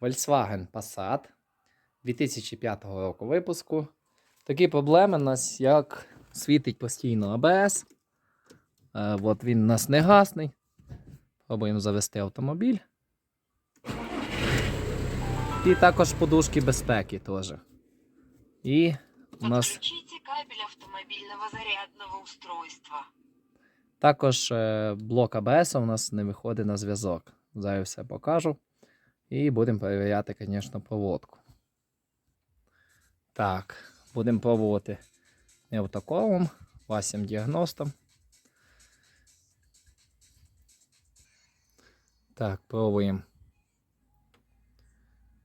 Volkswagen Passat 2005 року випуску. Такі проблеми у нас, як світить постійно АБС. Е, от він у нас не гасний. Пробуємо завести автомобіль. І також подушки безпеки теж. І у нас кабель автомобильного зарядного устройства. також е, блок АБС у нас не виходить на зв'язок. Зараз все покажу. І будемо перевіряти, звісно, проводку. Так, будемо пробувати неотаковим, Васім діагностом. Так, пробуємо.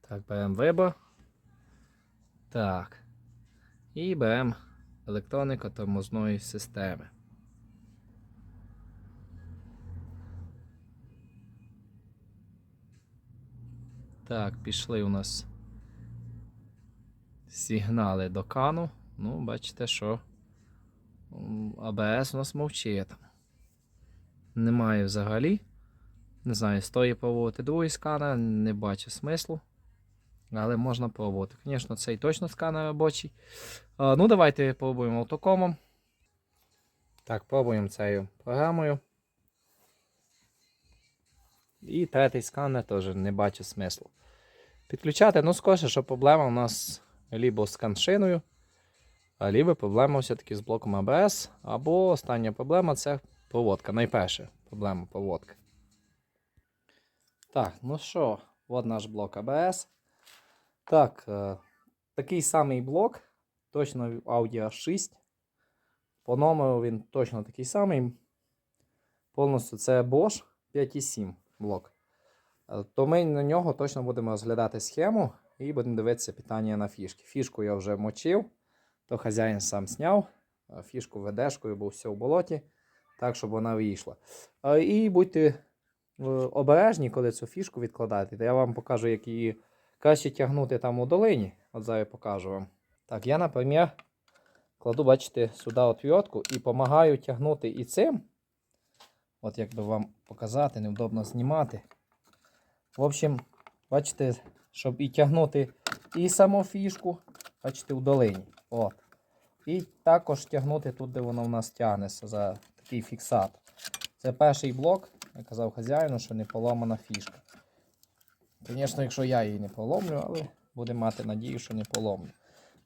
Так, беремо вибор. Так. І беремо електроніку тормозної системи. Так, пішли у нас сигнали до кану. Ну, бачите, що АБС у нас мовчить. Немає взагалі. Не знаю, стоїть пробувати другий сканер, не бачу смислу. Але можна пробувати. Звісно, цей точно сканер робочий. А, ну, давайте пробуємо автокомом. Так, пробуємо цією програмою. І третій сканер теж не бачу смислу. Підключати, ну, скоріше, що проблема у нас либо з каншиною, а либо проблема все-таки з блоком ABS, або остання проблема це проводка. Найперша проблема проводки. Так, ну що, от наш блок ABS. Так, е, такий самий блок, точно Audi A6. По номеру він точно такий самий. Повністю це Bosch 5.7 блок. Е, То ми на нього точно будемо розглядати схему і будемо дивитися питання на фішки. Фішку я вже мочив, то хазяїн сам зняв. Фішку ведешкою, бо все в болоті, так, щоб вона вийшла. Е, І будьте е, обережні, коли цю фішку відкладати. То я вам покажу, як її краще тягнути там у долині. От зараз покажу вам. Так, я, наприклад, кладу, бачите, сюди отвертку і допомагаю тягнути і цим. От як би вам показати, невдобно знімати. В общем, бачите, щоб і тягнути і саму фішку, бачите, в долині. От. І також тягнути тут, де воно в нас тягнеться за такий фіксатор. Це перший блок, я казав хазяїну, що не поламана фішка. Звісно, якщо я її не поломлю, але будемо мати надію, що не поломлю.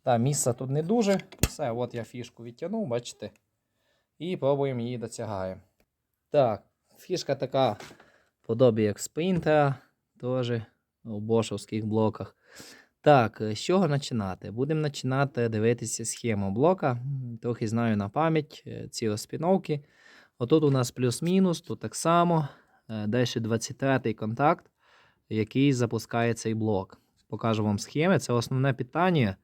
Так, місця тут не дуже. Все, от я фішку відтягнув, бачите. І пробуємо її дотягаємо. Так, фішка така подобі як спринтера, теж у бошовських блоках. Так, з чого починати? Будемо починати дивитися схему блока. Трохи знаю на пам'ять е, ці розпіновки. Отут у нас плюс-мінус, тут так само. Е, Далі 23-й контакт, який запускає цей блок. Покажу вам схеми. Це основне питання.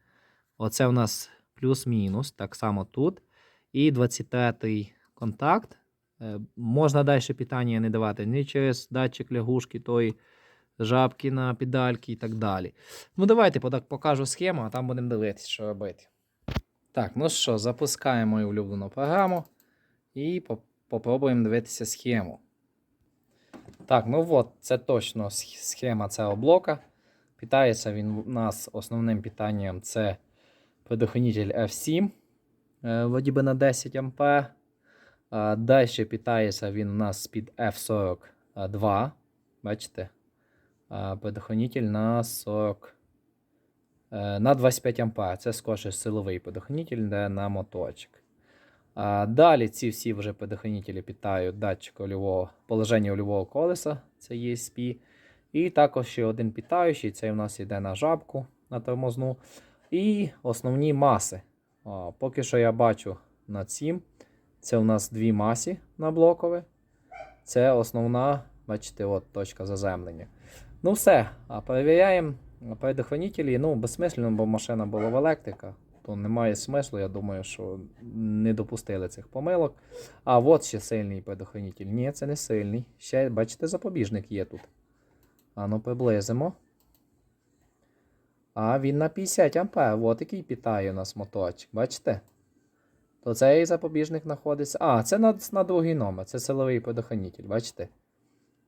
Оце у нас плюс-мінус, так само тут. І 23-й контакт. Е, Можна далі питання не давати ні через датчик лягушки, тої жабки на педальки і так далі. Ну, давайте покажу схему, а там будемо дивитися, що робити. Так, ну що, запускаємо мою улюблену програму і по- попробуємо дивитися схему. Так, ну от, це точно схема цього блока. Питається він у нас основним питанням це предохранитель F7. е, Вроді би на 10 А. Далі питається він у нас під F42. Бачите? А, на 40. е, На 25 А. Це скорше силовий предохранитель, де на моточок. Далі ці всі вже предохранителі питають датчик ольового, положення ольового колеса, це ESP. І також ще один питаючий, це у нас йде на жабку на тормозну. І основні маси. Поки що я бачу над цим. Це у нас дві масі на блокове. Це основна, бачите, от точка заземлення. Ну все, а перевіряємо предохранителі. Ну, безсмислено, бо машина була в електрика. То немає смислу, я думаю, що не допустили цих помилок. А от ще сильний предохранитель. Ні, це не сильний. Ще, бачите, запобіжник є тут. А ну приблизимо. А він на 50 ампер. От який питає у нас моторчик. Бачите? То цей запобіжник знаходиться. А, це на, на другий номер. Це силовий предохранитель, бачите?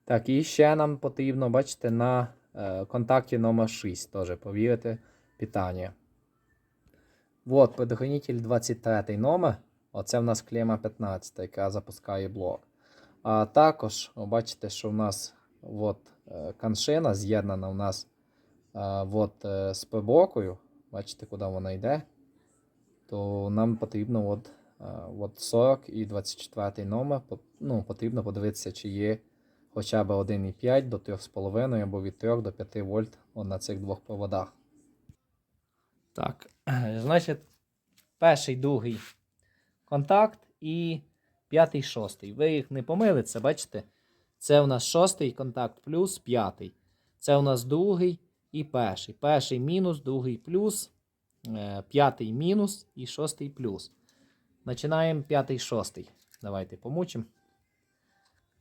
Так, і ще нам потрібно, бачите, на е, контакті номер 6 теж повірите питання. Вот, предохранитель 23 номер. Оце в нас клема 15, яка запускає блок. А також бачите, що в нас от, е, каншина з'єднана у нас е, от, з пебокою. Бачите, куди вона йде. То нам потрібно от, от 40 і 24 номер. Ну, потрібно подивитися, чи є хоча б 1,5 до 3,5 або від 3 до 5 вольт на цих двох проводах. Так, значить, перший, другий контакт і п'ятий, шостий. Ви їх не помилите, бачите? Це у нас шостий контакт плюс п'ятий. Це у нас другий і перший. Перший мінус, другий плюс, е, п'ятий мінус і шостий плюс. Починаємо п'ятий, шостий. Давайте помучимо.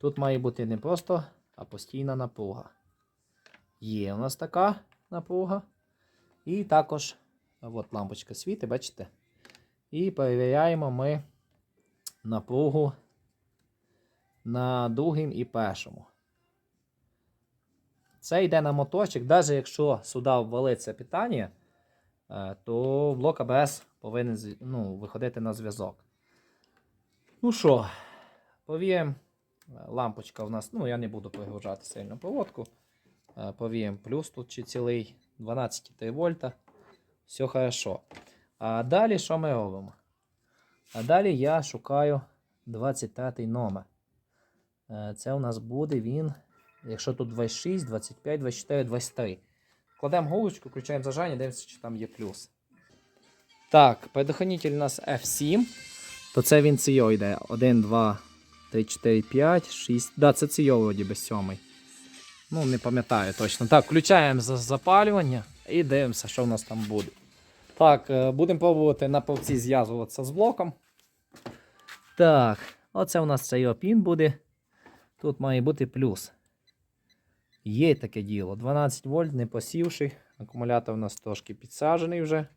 Тут має бути не просто, а постійна напруга. Є у нас така напруга. І також от лампочка світить, бачите? І перевіряємо ми напругу на другим і першому. Це йде на моторчик. Навіть якщо сюди ввалиться питання, е, то блок АБС повинен ну, виходити на зв'язок. Ну що, повіємо. Лампочка у нас, ну я не буду перегружати сильно проводку. Е, Повіємо плюс тут чи цілий 12,3 вольта. Все хорошо. А далі що ми робимо? А далі я шукаю 23 номер. Е, Це у нас буде він, якщо тут 26, 25, 24, 23. Кладемо голочку, включаємо зажання, дивимося, чи там є плюс. Так, предохранитель у нас F7. То це він цейо йде. 1, 2, 3, 4, 5, 6. Да, це цейо вроді би сьомий. Ну, не пам'ятаю точно. Так, включаємо запалювання і дивимося, що в нас там буде. Так, е, будемо пробувати на повці зв'язуватися з блоком. Так, оце у нас цей опін буде. Тут має бути плюс. Є таке діло. 12 вольт, не посівши. Акумулятор у нас трошки підсаджений вже.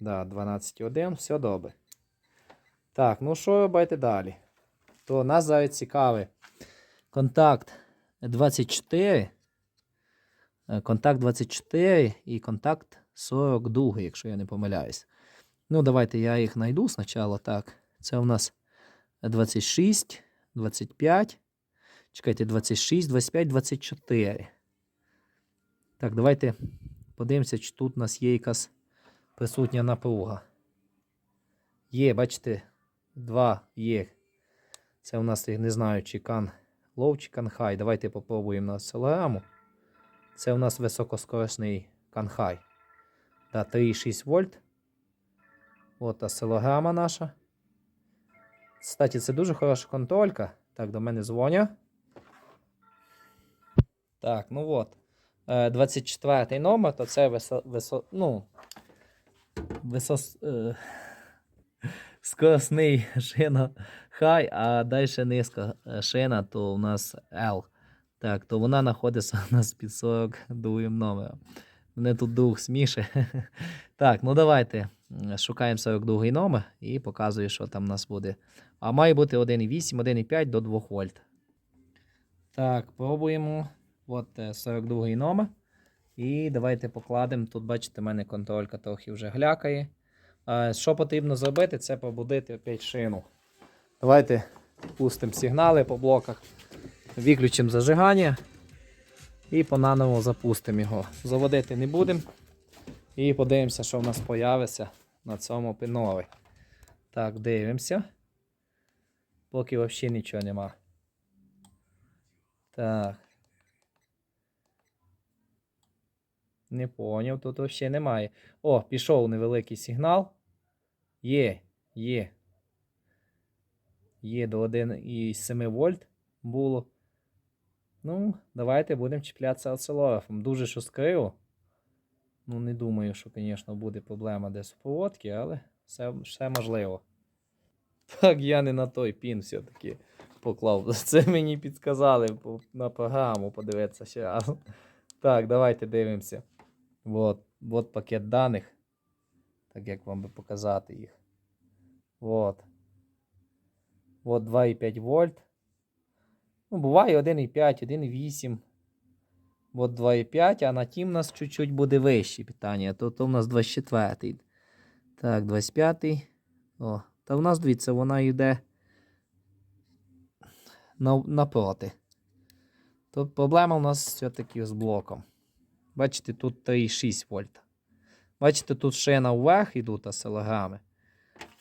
Да, 12,1, все добре. Так, ну що робити далі? То нас зараз цікавий контакт 24. е, Контакт 24 і контакт 42, якщо я не помиляюсь. Ну, давайте я їх знайду спочатку. Так, це у нас 26, 25. Чекайте, 26, 25, 24. Так, давайте подивимося, чи тут у нас є якась присутня напруга. Є, бачите, два є. Це у нас, я не знаю, чи кан low, чи кан high. Давайте попробуємо на акселераму. Це у нас високоскоростний кан high. Да, 3,6 вольт. От осцилограма наша. Кстати, це дуже хороша контролька. Так, до мене дзвонять. Так, ну от. Е, 24 номер, то це висо, висо, ну, висос, е, скоростний шина хай, а далі низька е, шина, то у нас L. Так, то вона знаходиться у нас під 42 номером. Мене тут дух сміше. Так, ну давайте шукаємо 42 номер і показую, що там у нас буде. А має бути 1,8, 1,5 до 2 вольт. Так, пробуємо. От е, 42 номер. І давайте покладемо. Тут, бачите, в мене контролька трохи вже глякає. Е, Що потрібно зробити, це побудити опять шину. Давайте пустимо сигнали по блоках, виключимо зажигання і по-наново запустимо його. Заводити не будемо. І подивимося, що в нас появиться на цьому пинові. Так, дивимося. Поки взагалі нічого нема. Так. Не поняв, тут взагалі немає. О, пішов невеликий сигнал. Є, є. Є до 1,7 вольт було. Ну, давайте будемо чіплятися осцилографом. Дуже що скриво. Ну, не думаю, що, звісно, буде проблема десь у проводці, але все, все можливо. Так, я не на той пін все-таки поклав. Це мені підказали на програму подивитися ще раз. Так, давайте дивимося. От, от пакет даних. Так як вам би показати їх. От. От 2,5 вольт. Ну, буває 1,5, 1,8. От 2,5, а на тім у нас чуть-чуть буде вище питання. То, то у нас 24. Так, 25. О, та в нас, дивіться, вона йде на, напроти. То проблема у нас все-таки з блоком. Бачите, тут 3,6 вольта. Бачите, тут шина вверх йдуть осцилограми.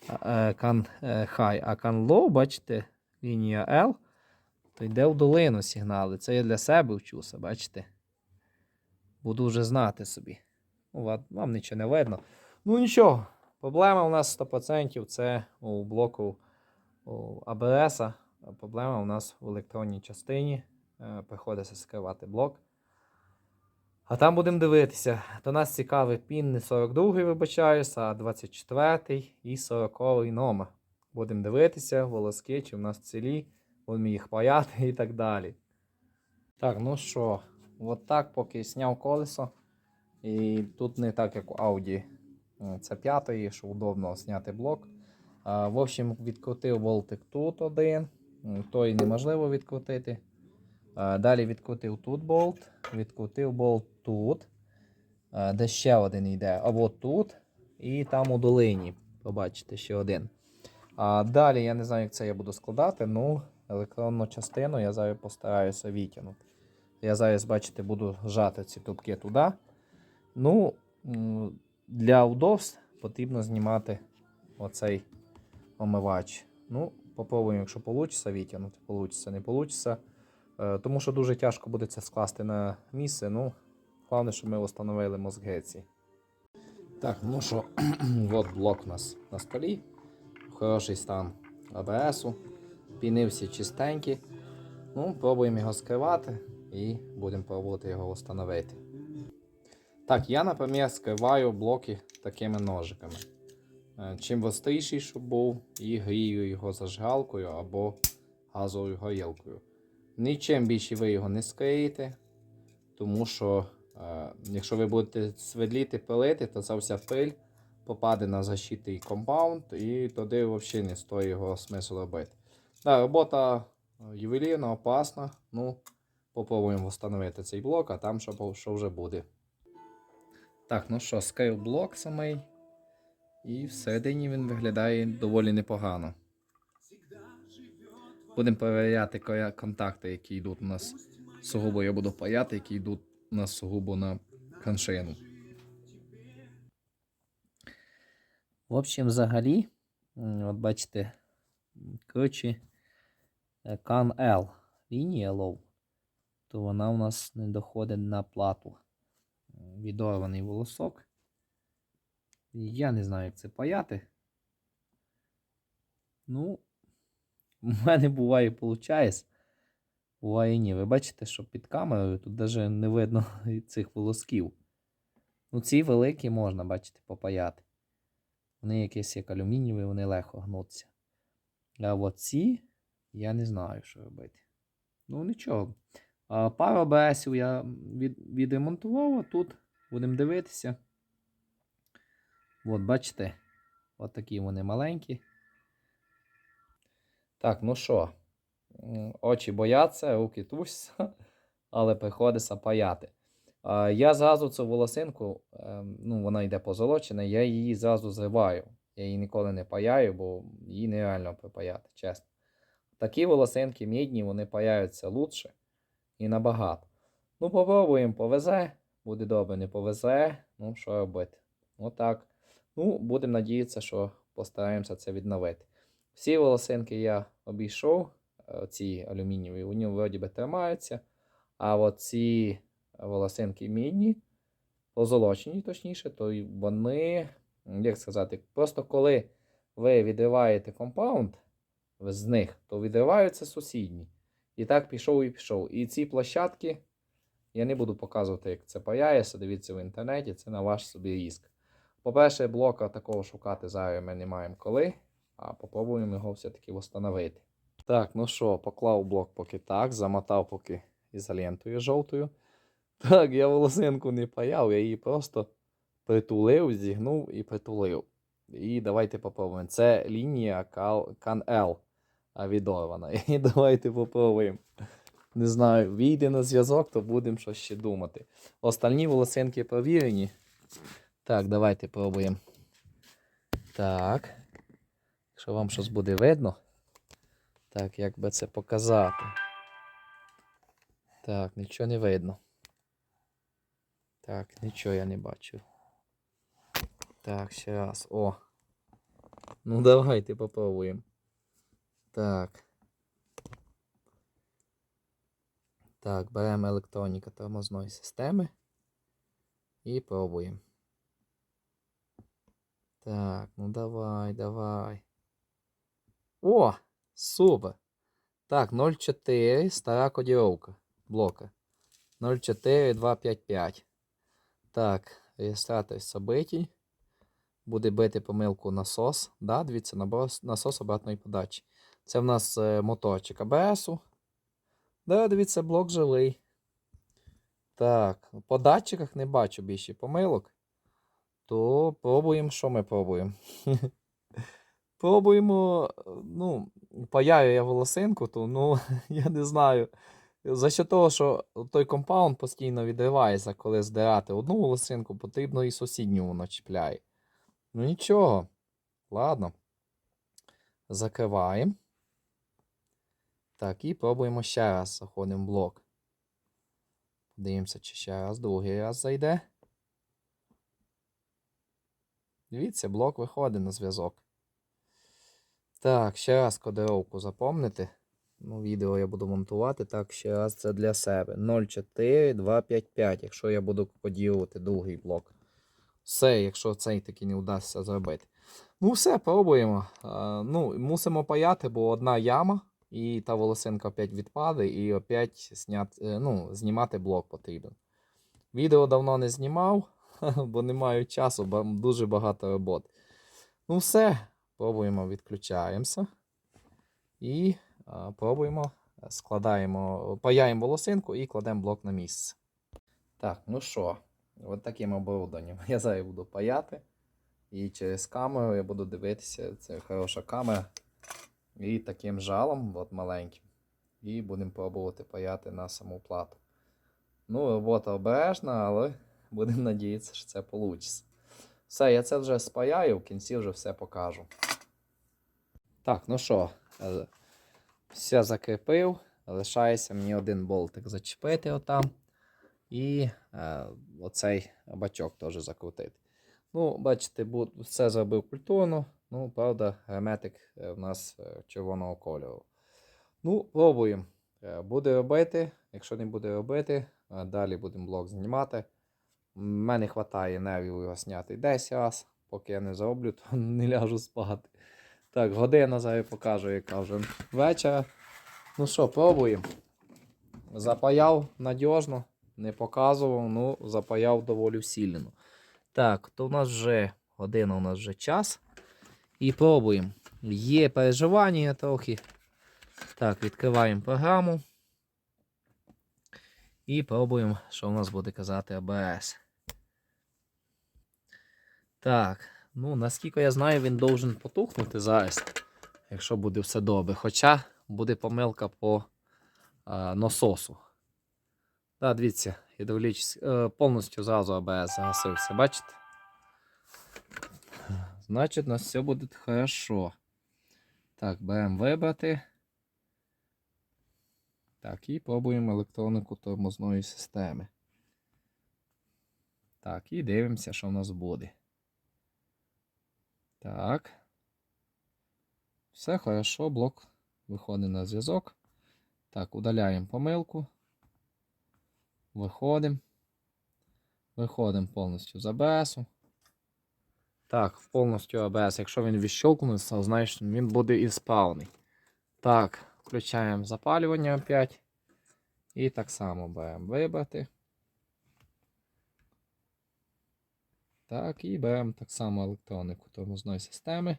А, е, Кан е, high, а кан low, бачите, лінія L, то йде в долину сигнали. Це я для себе вчуся, бачите? Буду вже знати собі. Ну, вам нічого не видно. Ну нічого, проблема у нас 100% це у блоку ABS. Проблема у нас в електронній частині. Е, Приходиться скривати блок. А там будемо дивитися. До нас цікавий пін не 42-й, вибачаюся, а 24-й і 40-й номер. Будемо дивитися, волоски, чи в нас цілі, будемо їх паяти і так далі. Так, ну що, от так, поки зняв колесо. І тут не так, як у Audi. Е, Це п'ятий, що удобно зняти блок. А, в общем, відкрутив болтик тут один. Той неможливо відкрутити. А, Далі відкрутив тут болт, відкрутив болт тут, де ще один йде, або тут, і там у долині. Побачите, ще один. А далі я не знаю, як це я буду складати, ну електронну частину я зараз постараюся відтягнути. Я зараз, бачите, буду жати ці трубки туди. Ну, для удобств потрібно знімати оцей омивач. Ну, попробуємо, якщо вийде відтягнути. Получиться, не вийде. Е, Тому що дуже тяжко буде це скласти на місце. Ну, головне, щоб ми встановили мозги ці. Так, ну що, от блок у нас на столі. Хороший стан АБСу. Піни всі чистенькі. Ну, пробуємо його скривати і будемо пробувати його встановити. Так, я, наприклад, скриваю блоки такими ножиками. Е, Чим гостріший, щоб був, і грію його зажигалкою або газовою горілкою. Нічим більше ви його не скриєте, тому що якщо ви будете сверліти, пилити, то ця вся пиль попаде на защитний компаунд, і тоді взагалі не стоїть його смисл робити. Да, робота е, ювелірна, опасна. Ну, попробуємо встановити цей блок, а там що, що вже буде. Так, ну що, скрив блок самий. І всередині він виглядає доволі непогано. Будемо перевіряти контакти, які йдуть у нас сугубо я буду паяти, які йдуть нас сугубо на каншину. В общем, взагалі, от бачите, коротше, е, кан L, лінія low, то вона у нас не доходить на плату. Відорваний волосок. Я не знаю, як це паяти. Ну, у мене буває, виходить. Буває ні. Ви бачите, що під камерою тут навіть не видно цих волосків. Ну, ці великі можна, бачите, попаяти. Вони якісь як алюмінієві, вони легко гнуться. А от ці, я не знаю, що робити. Ну, нічого. А, пару АБСів я від, відремонтував, а тут будемо дивитися. От, бачите, от такі вони маленькі. Так, ну що, очі бояться, руки трусяться, але приходиться паяти. Я зразу цю волосинку, ем, ну, вона йде позолочена, я її зразу зриваю. Я її ніколи не паяю, бо її нереально припаяти, чесно. Такі волосинки мідні, вони паяються лучше і набагато. Ну, попробуємо, повезе, буде добре, не повезе. Ну, що робити? Отак. Ну, будемо надіятися, що постараємося це відновити. Всі волосинки я обійшов, ці алюмінієві, вони вроді би тримаються. А от ці волосинки мідні, позолочені, точніше, то вони, як сказати, просто коли ви відриваєте компаунд з них, то відриваються сусідні. І так пішов і пішов. І ці площадки я не буду показувати, як це паяється. Дивіться в інтернеті, це на ваш собі різк. По-перше, блока такого шукати зараз ми не маємо коли, а попробуємо його все-таки встановити. Так, ну що, поклав блок поки так, замотав поки ізолентою жовтою. Так, я волосинку не паяв, я її просто притулив, зігнув і притулив. І давайте попробуємо. Це лінія L відорвана. І давайте попробуємо. Не знаю, війде на зв'язок, то будемо щось ще думати. Остальні волосинки провірені. Так, давайте пробуємо. Так. Якщо вам щось буде видно. Так, як би це показати. Так, нічого не видно. Так, нічого я не бачу. Так, ще раз. О. Ну давайте попробуємо. Так. Так, беремо електроніка тормозної системи і пробуємо. Так, ну давай, давай. О! Супер! Так, 0,4 стара кодіровка блока. 04255. Так, реєстратор событий. Буде бити помилку насос. Да, дивіться, насос обратної подачі. Це в нас е, моторчик АБСу. Да, дивіться, блок живий. Так, по датчиках не бачу більше помилок. То пробуємо, що ми пробуємо. Пробуємо, е, ну, паяю я волосинку, то ну, я не знаю. За що того, що той компаунд постійно відривається, коли здирати одну волосинку, потрібно і сусідню воно чіпляє. Ну нічого. Ладно. Закриваємо. Так, і пробуємо ще раз. Заходимо в блок. Подивимося, чи ще раз, другий раз зайде. Дивіться, блок виходить на зв'язок. Так, ще раз кодировку запомнити. Ну, відео я буду монтувати. Так, ще раз це для себе. 04255, якщо я буду кодірувати другий блок. Все, якщо цей таки не вдасться зробити. Ну, все, пробуємо. А, ну, мусимо паяти, бо одна яма, і та волосинка опять відпаде, і опять снят, е, ну, знімати блок потрібен. Відео давно не знімав, бо не маю часу, бо дуже багато роботи. Ну, все, пробуємо, відключаємося. І пробуємо, складаємо, паяємо волосинку і кладемо блок на місце. Так, ну що, от таким оборудованням я зараз буду паяти. І через камеру я буду дивитися, це хороша камера. І таким жалом, от маленьким. І будемо пробувати паяти на саму плату. Ну, робота обережна, але будемо надіятися, що це вийде. Все, я це вже спаяю, в кінці вже все покажу. Так, ну що, е, все закріпив. Лишається мені один болтик зачепити отам. І е, оцей бачок теж закрутити. Ну, бачите, все зробив культурно. Ну, правда, герметик е, в нас е, червоного кольору. Ну, пробуємо. Буде робити. Якщо не буде робити, далі будемо блок знімати. Мене вистачає нервів його зняти 10 раз. Поки я не зроблю, то не ляжу спати. Так, година зараз покажу, яка вже вечора. Ну що, пробуємо. Запаяв надіжно, не показував, ну запаяв доволі всілено. Так, то в нас вже година, у нас вже час. І пробуємо. Є переживання трохи. Так, відкриваємо програму. І пробуємо, що в нас буде казати ABS. Так, ну наскільки я знаю, він должен потухнути зараз, якщо буде все добре. Хоча буде помилка по а, насосу. Так, дивіться, е, повністю зразу АБС загасився, бачите? Значить, у нас все буде хорошо. Так, беремо вибрати. Так, і пробуємо електронику тормозної системи. Так, і дивимося, що в нас буде. Так. Все хорошо, блок виходить на зв'язок. Так, удаляємо помилку. Виходимо. Виходимо повністю з ABS. Так, повністю ABS. Якщо він відщолкнувся, значить він буде і спавний. Так, включаємо запалювання опять. І так само беремо вибрати. Так, і беремо так само електронику тормозної системи.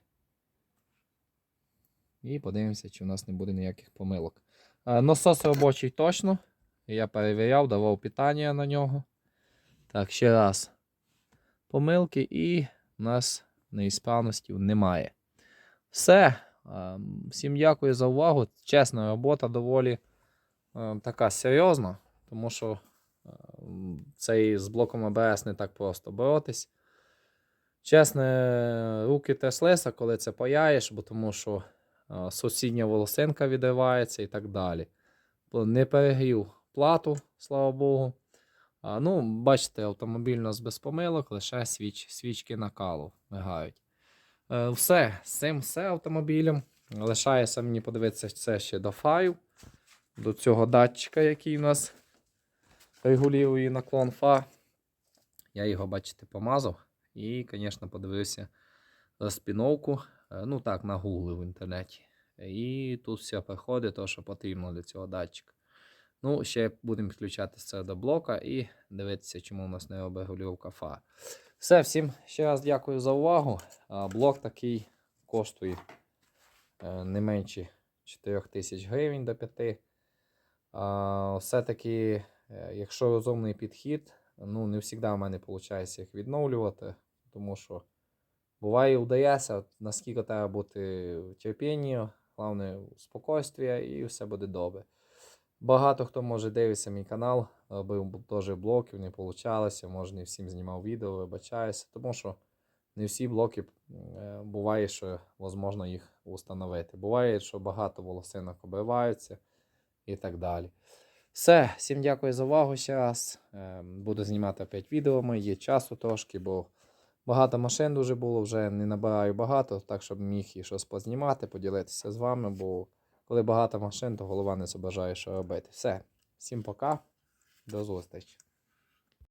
І подивимося, чи у нас не буде ніяких помилок. Насос робочий точно. Я перевіряв, давав питання на нього. Так, ще раз. Помилки і у нас неісправностей немає. Все. Всім дякую за увагу. Чесна робота доволі. така серйозна, тому що цей з блоком АБС не так просто боротись. Чесно, руки тряслися, коли це паяєш, бо тому що е, сусідня волосинка відривається і так далі. Не перегрів плату, слава Богу. А, ну, бачите, автомобіль у нас без помилок, лише свіч, свічки накалу мигають. Е, все, з цим все автомобілем. Лишається мені подивитися це ще до фарів, до цього датчика, який у нас регулює наклон фар. Я його, бачите, помазав. І, звісно, подивився розпіновку. Е, Ну так, нагуглив в інтернеті. І тут все приходить, то, що потрібно для цього датчика. Ну, ще будемо підключати це до блока і дивитися, чому у нас не робить регулювання фар. Все, всім ще раз дякую за увагу. Блок такий коштує е, не менше 4 тисяч гривень до 5. А, Все-таки, е, якщо розумний підхід, ну не завжди в мене виходить їх відновлювати, тому що буває вдається, наскільки треба бути терпіння, головне спокійствие і все буде добре. Багато хто може дивитися мій канал, робив теж блоків, не вийшло, може не всім знімав відео, вибачаюся, тому що не всі блоки е, буває, що можна їх встановити. Буває, що багато волосинок обриваються і так далі. Все, всім дякую за увагу ще раз. Е, Буду знімати опять відео, є часу трошки, бо багато машин дуже було, вже не набираю багато, так щоб міг і щось познімати, поділитися з вами, бо коли багато машин, то голова не зображає, що робити. Все, всім пока, до зустрічі.